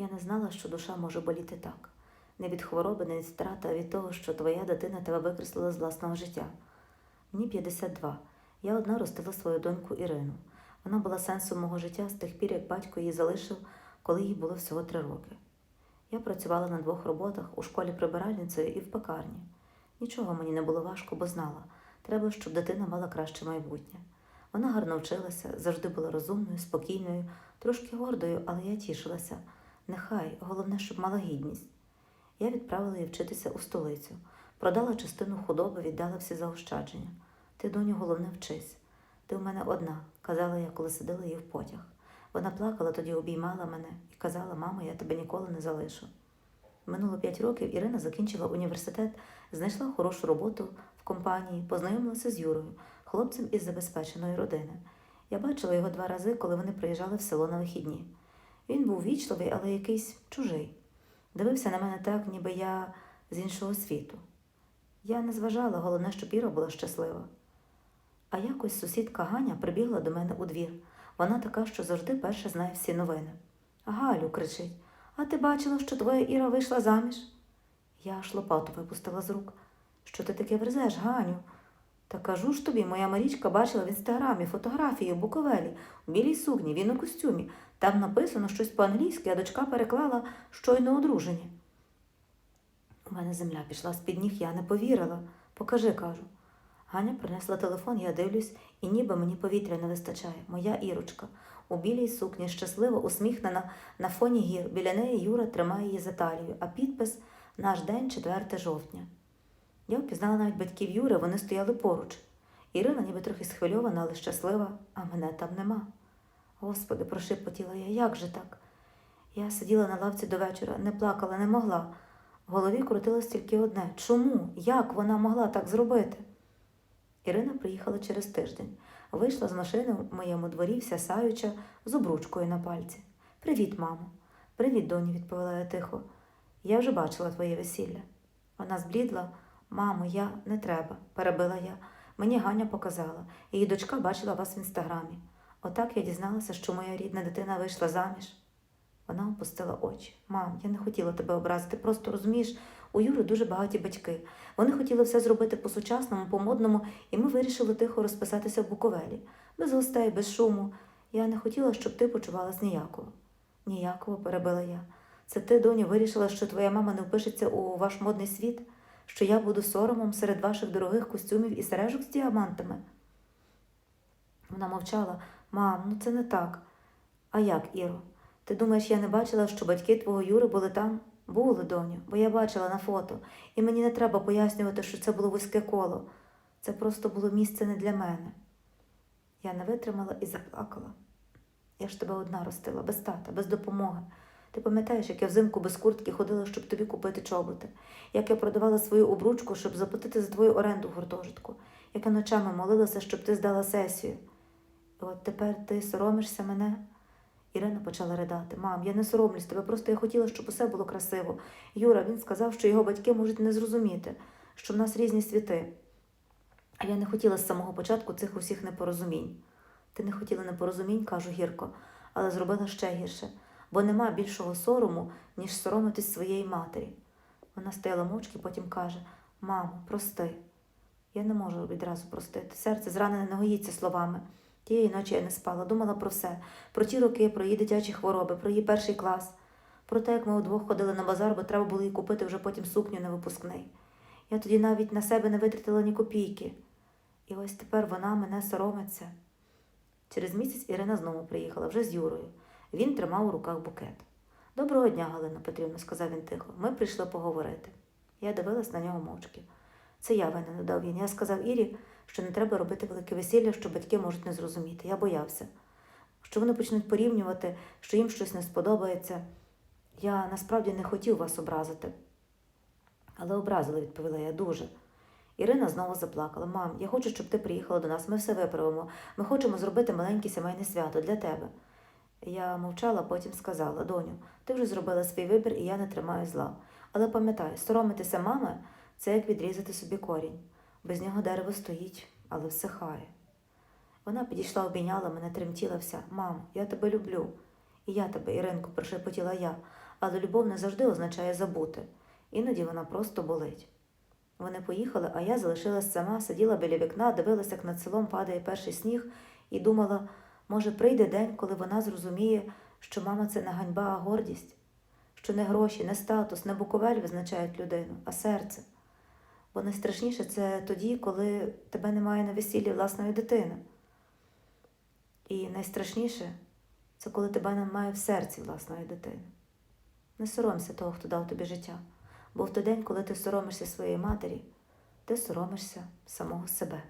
Я не знала, що душа може боліти так. Не від хвороби, не від страти, а від того, що твоя дитина тебе викреслила з власного життя. Мені 52. Я одна ростила свою доньку Ірину. Вона була сенсом мого життя з тих пір, як батько її залишив, коли їй було всього три роки. Я працювала на двох роботах у школі прибиральницею і в пекарні. Нічого мені не було важко, бо знала, треба, щоб дитина мала краще майбутнє. Вона гарно вчилася, завжди була розумною, спокійною, трошки гордою, але я тішилася. Нехай, головне, щоб мала гідність. Я відправила її вчитися у столицю, продала частину худоби, віддала всі заощадження. Ти, доню, головне, вчись. Ти у мене одна, казала я, коли сидила її в потяг. Вона плакала, тоді обіймала мене і казала, мамо, я тебе ніколи не залишу. Минуло п'ять років Ірина закінчила університет, знайшла хорошу роботу в компанії, познайомилася з Юрою, хлопцем із забезпеченої родини. Я бачила його два рази, коли вони приїжджали в село на вихідні. Він був вічливий, але якийсь чужий. Дивився на мене так, ніби я з іншого світу. Я не зважала, головне, щоб Іра була щаслива. А якось сусідка Ганя прибігла до мене у двір. Вона така, що завжди перша знає всі новини. Галю, кричить, а ти бачила, що твоя Іра вийшла заміж? Я аж лопату випустила з рук. Що ти таке верзеш, Ганю? Та кажу ж тобі, моя Марічка бачила в інстаграмі фотографії у Буковелі, у білій сукні, він у костюмі. Там написано щось по-англійськи, а дочка переклала щойно одружені. У мене земля пішла з-під ніг, я не повірила. Покажи, кажу. Ганя принесла телефон, я дивлюсь, і ніби мені повітря не вистачає. Моя Ірочка. У білій сукні, щаслива, усміхнена на фоні гір. Біля неї Юра тримає її за талію, а підпис Наш день 4 жовтня. Я впізнала навіть батьків Юри, вони стояли поруч. Ірина ніби трохи схвильована, але щаслива, а мене там нема. Господи, прошепотіла я, як же так? Я сиділа на лавці до вечора, не плакала, не могла. В голові крутилось тільки одне чому? Як вона могла так зробити? Ірина приїхала через тиждень. Вийшла з машини в моєму дворі, вся саюча, з обручкою на пальці. Привіт, мамо. Привіт, доні, відповіла я тихо. Я вже бачила твоє весілля. Вона зблідла. Мамо, я не треба, перебила я. Мені Ганя показала. Її дочка бачила вас в інстаграмі. Отак я дізналася, що моя рідна дитина вийшла заміж. Вона опустила очі. Мам, я не хотіла тебе образити, просто розумієш, у Юри дуже багаті батьки. Вони хотіли все зробити по-сучасному, по-модному, і ми вирішили тихо розписатися в Буковелі, без гостей, без шуму. Я не хотіла, щоб ти почувалась ніяково. Ніяково, перебила я. Це ти, доню, вирішила, що твоя мама не впишеться у ваш модний світ, що я буду соромом серед ваших дорогих костюмів і сережок з діамантами. Вона мовчала. Мам, ну це не так. А як, Іро? Ти думаєш, я не бачила, що батьки твого Юри були там? Були, доню, бо я бачила на фото, і мені не треба пояснювати, що це було вузьке коло. Це просто було місце не для мене. Я не витримала і заплакала. Я ж тебе одна ростила, без тата, без допомоги. Ти пам'ятаєш, як я взимку без куртки ходила, щоб тобі купити чоботи, як я продавала свою обручку, щоб заплатити за твою оренду в гуртожитку, як я ночами молилася, щоб ти здала сесію. І от тепер ти соромишся мене? Ірина почала ридати. Мам, я не соромлюсь тебе, просто я хотіла, щоб усе було красиво. Юра, він сказав, що його батьки можуть не зрозуміти, що в нас різні світи. А я не хотіла з самого початку цих усіх непорозумінь. Ти не хотіла непорозумінь, кажу гірко, але зробила ще гірше, бо нема більшого сорому, ніж соромитись своєї матері. Вона стояла мовчки, потім каже: Мамо, прости. Я не можу відразу простити. Серце зранене не гоїться словами. Тієї ночі я не спала, думала про все, про ті роки, про її дитячі хвороби, про її перший клас, про те, як ми удвох ходили на базар, бо треба було їй купити вже потім сукню на випускний. Я тоді навіть на себе не витратила ні копійки. І ось тепер вона мене соромиться. Через місяць Ірина знову приїхала, вже з Юрою. Він тримав у руках букет. Доброго дня, Галина Петрівна, сказав він тихо. Ми прийшли поговорити. Я дивилась на нього мовчки. Це я винен, додав він. Я сказав Ірі, що не треба робити велике весілля, що батьки можуть не зрозуміти. Я боявся, що вони почнуть порівнювати, що їм щось не сподобається. Я насправді не хотів вас образити. Але образила, відповіла я дуже. Ірина знову заплакала. Мам, я хочу, щоб ти приїхала до нас, ми все виправимо. Ми хочемо зробити маленьке сімейне свято для тебе. Я мовчала, потім сказала: Доню, ти вже зробила свій вибір, і я не тримаю зла. Але пам'ятай, соромитися мами це як відрізати собі корінь. Без нього дерево стоїть, але всихає. Вона підійшла, обійняла мене, тремтіла вся. Мам, я тебе люблю. І я тебе, Іринко, прошепотіла я. але любов не завжди означає забути. Іноді вона просто болить. Вони поїхали, а я залишилась сама, сиділа біля вікна, дивилася, як над селом падає перший сніг, і думала, може, прийде день, коли вона зрозуміє, що мама це не ганьба, а гордість, що не гроші, не статус, не буковель визначають людину, а серце. Бо найстрашніше це тоді, коли тебе немає на весіллі власної дитини. І найстрашніше це коли тебе немає в серці власної дитини. Не соромся того, хто дав тобі життя, бо в той день, коли ти соромишся своєї матері, ти соромишся самого себе.